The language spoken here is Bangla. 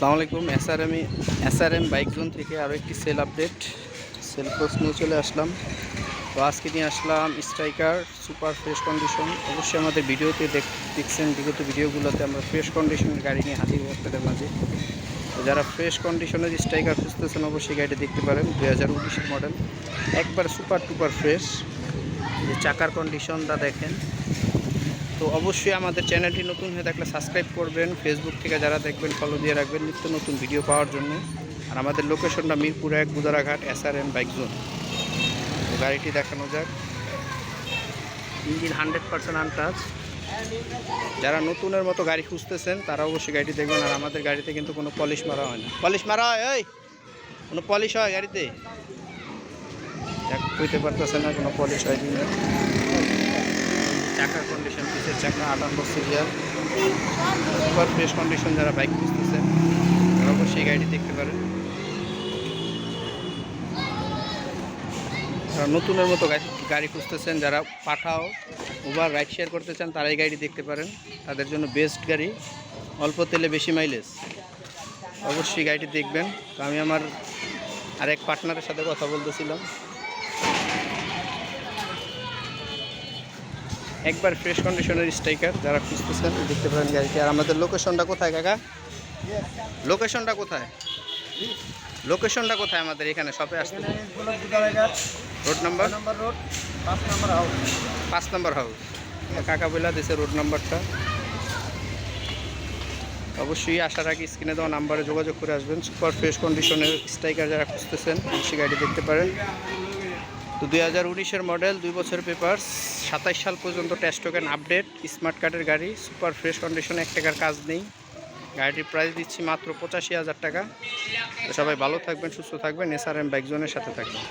আসসালামু আলাইকুম এসআরএম এসআরএম বাইক জোন থেকে আরও একটি সেল আপডেট, সেল পোস্ট নিয়ে চলে আসলাম। তো আজকে নিয়ে আসলাম স্ট্রাইকার, সুপার ফ্রেশ কন্ডিশন। অবশ্যই আমাদের ভিডিওতে দেখ- দেখছেন, বিগত ভিডিওগুলোতে আমরা ফ্রেশ কন্ডিশনের গাড়ি নিয়ে হাজির আপনাদের মাঝে। তো যারা ফ্রেশ কন্ডিশনের স্ট্রাইকার খুঁজতেছেন, অবশ্যই গাড়িটা দেখতে পারেন, দুই হাজার মডেল। একবার সুপার টুপার ফ্রেশ। যে চাকার কন্ডিশনটা দেখেন। তো অবশ্যই আমাদের চ্যানেলটি নতুন হয়ে থাকলে সাবস্ক্রাইব করবেন। ফেসবুক থেকে যারা দেখবেন ফলো দিয়ে রাখবেন নিত্য নতুন ভিডিও পাওয়ার জন্য। আর আমাদের লোকেশনটা মিরপুর এক, Gudaraghat S R M bike zone গাড়িটি দেখানো যাক। ইঞ্জিন হান্ড্রেড পার্সেন্ট আনটাচ যারা নতুনের মতো গাড়ি খুঁজতেছেন, তারা অবশ্যই গাড়িটি দেখবেন। আর আমাদের গাড়িতে কিন্তু কোনো পলিশ মারা হয় না। পলিশ মারা হয় ওই কোনো পলিশ হয় গাড়িতে? দেখ কইতে পারতেছে না, কোনো পলিশ হয় কিনা চাকার কন্ডিশন পিসের চাকা, আটান্ন সিরিয়াল। সুপার ফ্রেশ কন্ডিশন যারা বাইক খুঁজতেছেন তারা অবশ্যই গাড়ি দেখতে পারেন। যারা নতুনের মতো গাড়ি গাড়ি খুঁজতেছেন, যারা পাঠাও উবার রাইড শেয়ার করতে চান তারাই গাড়ি দেখতে পারেন। তাদের জন্য বেস্ট গাড়ি, অল্প তেলে বেশি মাইলেজ অবশ্যই গাড়িটি দেখবেন। তো আমি আমার আরেক পার্টনারের সাথে কথা বলতেছিলাম। একবার ফ্রেশ কন্ডিশনের স্ট্রাইকার যারা খুঁজতেছেন দেখতে পারেন গাড়িটি। আর আমাদের লোকেশনটা কোথায় কাকা? লোকেশনটা কোথায়? লোকেশনটা কোথায় আমাদের এখানে? শপে আসতে রোড নাম্বার রোড পাঁচ নাম্বার হাউস পাঁচ নাম্বার হাউস কাকা বইলা দিছে রোড নাম্বারটা অবশ্যই আসার আগে স্ক্রিনে দেওয়া নাম্বারে যোগাযোগ করে আসবেন। সুপার ফ্রেশ কন্ডিশনের স্ট্রাইকার যারা খুঁজতেছেন সে গাড়ি দেখতে পারেন। তো দুই হাজার উনিশের মডেল দুই বছর পেপার্স সাতাইশ সাল পর্যন্ত টেস্ট আপডেট স্মার্ট কার্ডের গাড়ি সুপার ফ্রেশ কন্ডিশনে এক টাকার কাজ নেই। গাড়িটির প্রাইস দিচ্ছি মাত্র পঁচাশি হাজার টাকা। সবাই ভালো থাকবেন, সুস্থ থাকবেন এসআরএম বাইক জোনের সাথে থাকবেন।